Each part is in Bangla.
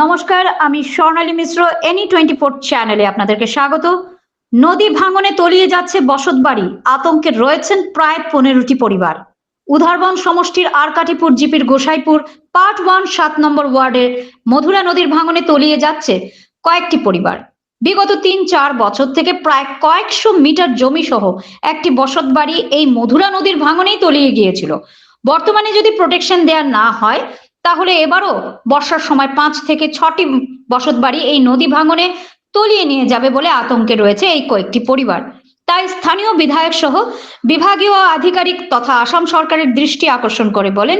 নমস্কার, আমি Swarnali Mishra any twenty four চ্যানেলে আপনাদেরকে স্বাগত। নদী ভাঙনে তলিয়ে যাচ্ছে বসত বাড়ি, আতঙ্কে রয়েছেন প্রায় পনেরোটি পরিবার। উধারবন সমষ্টির আরকাটিপুর, জিপির গোসাইপুর, পার্ট ওয়ান, সাত নম্বর ওয়ার্ডের মধুরা নদীর ভাঙনে তলিয়ে যাচ্ছে কয়েকটি পরিবার। বিগত তিন, চার বছর থেকে প্রায় কয়েকশো মিটার জমি সহ একটি বসত বাড়ি এই মধুরা নদীর ভাঙনেই তলিয়ে গিয়েছিল। বর্তমানে যদি প্রোটেকশন দেয়া না হয় তাহলে এবারও বর্ষার সময় পাঁচ থেকে ছটি বসত বাড়ি এই নদী ভাঙনে তলিয়ে নিয়ে যাবে বলে আতঙ্কে রয়েছে এই কয়েকটি পরিবার। তাই স্থানীয় বিধায়ক সহ বিভাগীয় আধিকারিক তথা আসাম সরকারের দৃষ্টি আকর্ষণ করে বলেন,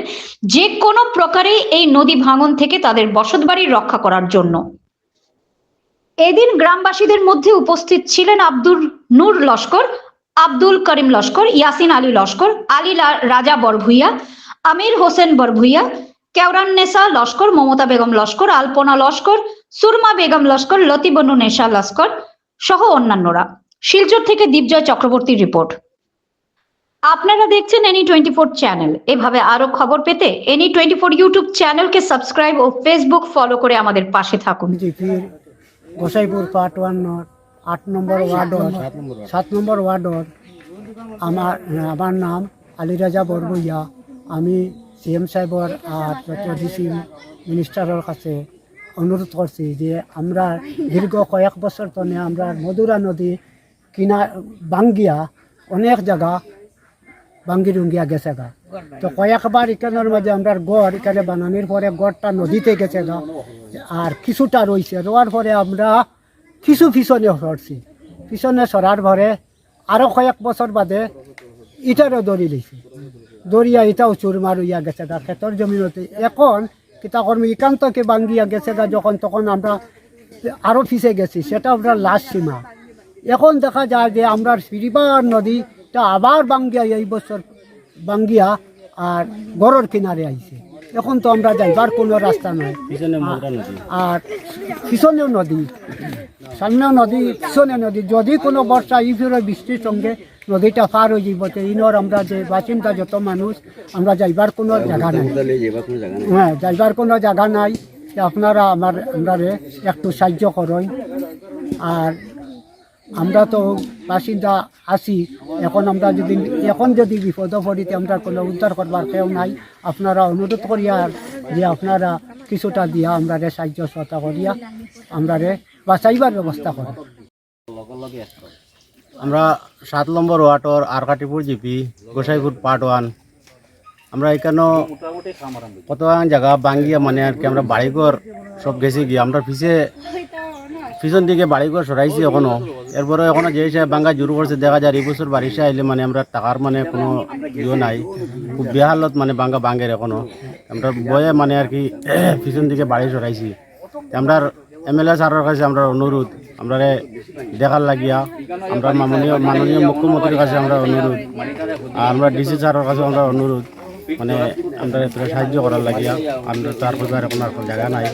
যে কোনো প্রকারে এই নদী ভাঙন থেকে তাদের বসতবাড়ি রক্ষা করার জন্য। এদিন গ্রামবাসীদের মধ্যে উপস্থিত ছিলেন আব্দুল নূর লস্কর, আব্দুল করিম লস্কর, ইয়াসিন আলী লস্কর, আলী রাজা বরভুইয়া, আমির হোসেন বরভুইয়া কেওরান্নেসা লস্কর, মমতা বেগম লস্কর, আলপনা লস্কর, সুরমা বেগম লস্কর, লতিবনু নেশা লস্কর সহ অন্যান্যরা। শিলচর থেকে দীপজয় চক্রবর্তীর রিপোর্ট। আপনারা দেখছেন এনি টোয়েন্টি ফোর চ্যানেল। এভাবে আরও খবর পেতে এনি টোয়েন্টি ফোর ইউটিউব চ্যানেলকে সাবস্ক্রাইব ও ফেসবুক ফলো করে আমাদের পাশে থাকুন। গোসাইপুর পার্ট ওয়ান্নর আট নম্বর ওয়ার্ডর সাত নম্বর ওয়ার্ডর আমার আমার নাম আলিরাজা বরবইয়া। আমি সিএম সাহেবর আর ডিসি মিনিস্টারের কাছে অনুরোধ করছি যে আমরা দীর্ঘ কয়েক বছর তনে আমরা মধুরা নদী কিনা বাঙ্গিয়া অনেক জায়গা বাঙ্গি রুঙ্গিয়া গেছে গা। তো কয়েকবার এখানের মাঝে আমরা গড় এখানে বানানোর পরে গড়টা নদীতে গেছে গা। আর কিছুটা রয়েছে রোয়ার পরে আমরা কিছু পিছনে সরছি পিছনে সরার পরে আরও কয়েক বছর বাদে ইটারও দড়ি লইছে দড়িয়া ইটাও চুরমার হইয়া গেছে গা ক্ষেতর জমিনতে। এখন কিতা কর্মী একান্তকে বাঙ্গিয়া গেছে গা যখন তখন আমরা আরও পিছে গেছি সেটা আমরা লাস্ট সীমা। এখন দেখা যায় যে আমরা সিরিবার নদীটা আবার বাঙ্গিয়া এই বছর বাঙ্গিয়া আর গড়ের কিনারে আইছে। এখন তো আমরা যাইবার কোনো রাস্তা নাই। আর পিছনেও নদী। সামনেও নদী, পিছনে নদী। যদি কোনো বর্ষা, এই ফিরে বৃষ্টির সঙ্গে নদীটা পার হয়ে যাব তো ইনর আমরা যে বাসিন্দা যত মানুষ, আমরা যাইবার কোনো জায়গা নাই। হ্যাঁ যাইবার কোনো জায়গা নাই। আপনারা আমার, আমরা একটু সাহায্য করেন। আর আমরা তো বাসিন্দা আছি। এখন আমরা যদি, এখন যদি বিপদ পড়িতে আমরা কোনো উদ্ধার করবার কেউ নাই। আপনারা অনুরোধ করি আর যে আপনারা কিছুটা দিয়া আমরা রে সাহায্য সহতা করিয়া আমরা রে বাঁচাইবার ব্যবস্থা করি। আমরা সাত নম্বর ওয়ার্ডর Arkatipur GP, Gosaipur part one আমরা এখানে কত জায়গা বাঙ্গিয়া মানে আর কি আমরা বাড়িঘর সব গেছি গিয়ে, আমরা পিছে পিছন দিকে বাড়িঘর সরাইছি এখনও। এরপরে এখনও যে হিসাবে বাঙ্গা জুরু করছে, দেখা যায় এই বছর বারিশা আইলে মানে আমরা টাকার মানে কোনো ইয়ে নাই। খুব বেহালত মানে বাঙ্গা বাঙ্গের এখনও। আমরা বয়ে মানে আর কি পিছন দিকে বাড়ি সরাইছি। আমরা এমএলএ স্যারের কাছে আমরা অনুরোধ, আমরা দেখার লাগিয়া, আমরা মাননীয় মাননীয় মুখ্যমন্ত্রীর কাছে আমরা অনুরোধ, আর আমরা ডিসি স্যারের কাছে আমরা অনুরোধ মানে আমরা সাহায্য করার লাগিয়া, আমরা তার পরিবার এখন আর জায়গা নাই।